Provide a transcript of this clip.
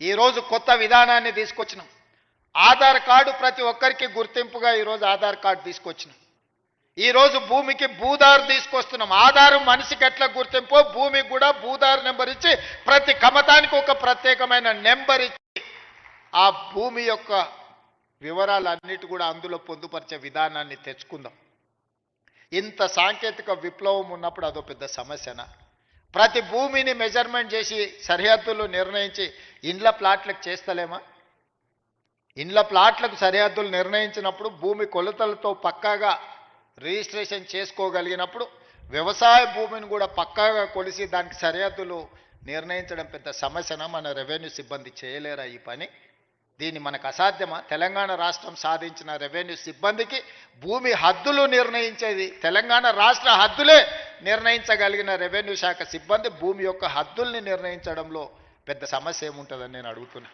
ఈరోజు కొత్త విధానాన్ని తీసుకొచ్చినాం. ఆధార్ కార్డు ప్రతి ఒక్కరికి గుర్తింపుగా ఈరోజు ఆధార్ కార్డు తీసుకొచ్చినాం. ఈరోజు భూమికి భూదారు తీసుకొస్తున్నాం. ఆధారం మనిషికి ఎట్లా గుర్తింపో భూమికి కూడా భూదారు నెంబర్ ఇచ్చి ప్రతి కమతానికి ఒక ప్రత్యేకమైన నెంబర్ ఇచ్చి ఆ భూమి యొక్క వివరాలన్నిటి కూడా అందులో పొందుపరిచే విధానాన్ని తెచ్చుకుందాం. ఇంత సాంకేతిక విప్లవం ఉన్నప్పుడు అదో పెద్ద సమస్యనా? ప్రతి భూమిని మెజర్మెంట్ చేసి సరిహద్దులు నిర్ణయించి ఇండ్ల ప్లాట్లకు చేస్తలేమా? ఇండ్ల ప్లాట్లకు సరిహద్దులు నిర్ణయించినప్పుడు భూమి కొలతలతో పక్కాగా రిజిస్ట్రేషన్ చేసుకోగలిగినప్పుడు వ్యవసాయ భూమిని కూడా పక్కాగా కొలిసి దానికి సరిహద్దులు నిర్ణయించడం పెద్ద సమస్యన? మన రెవెన్యూ సిబ్బంది చేయలేరా ఈ పని? దీన్ని మనకు అసాధ్యమా? తెలంగాణ రాష్ట్రం సాధించిన రెవెన్యూ సిబ్బందికి భూమి హద్దులు నిర్ణయించేది తెలంగాణ రాష్ట్ర హద్దులే. నిర్ణయించగలిగిన రెవెన్యూ శాఖ సిబ్బంది భూమి యొక్క హద్దుల్ని నిర్ణయించడంలో పెద్ద సమస్య ఏముంటుందని నేను అడుగుతున్నా.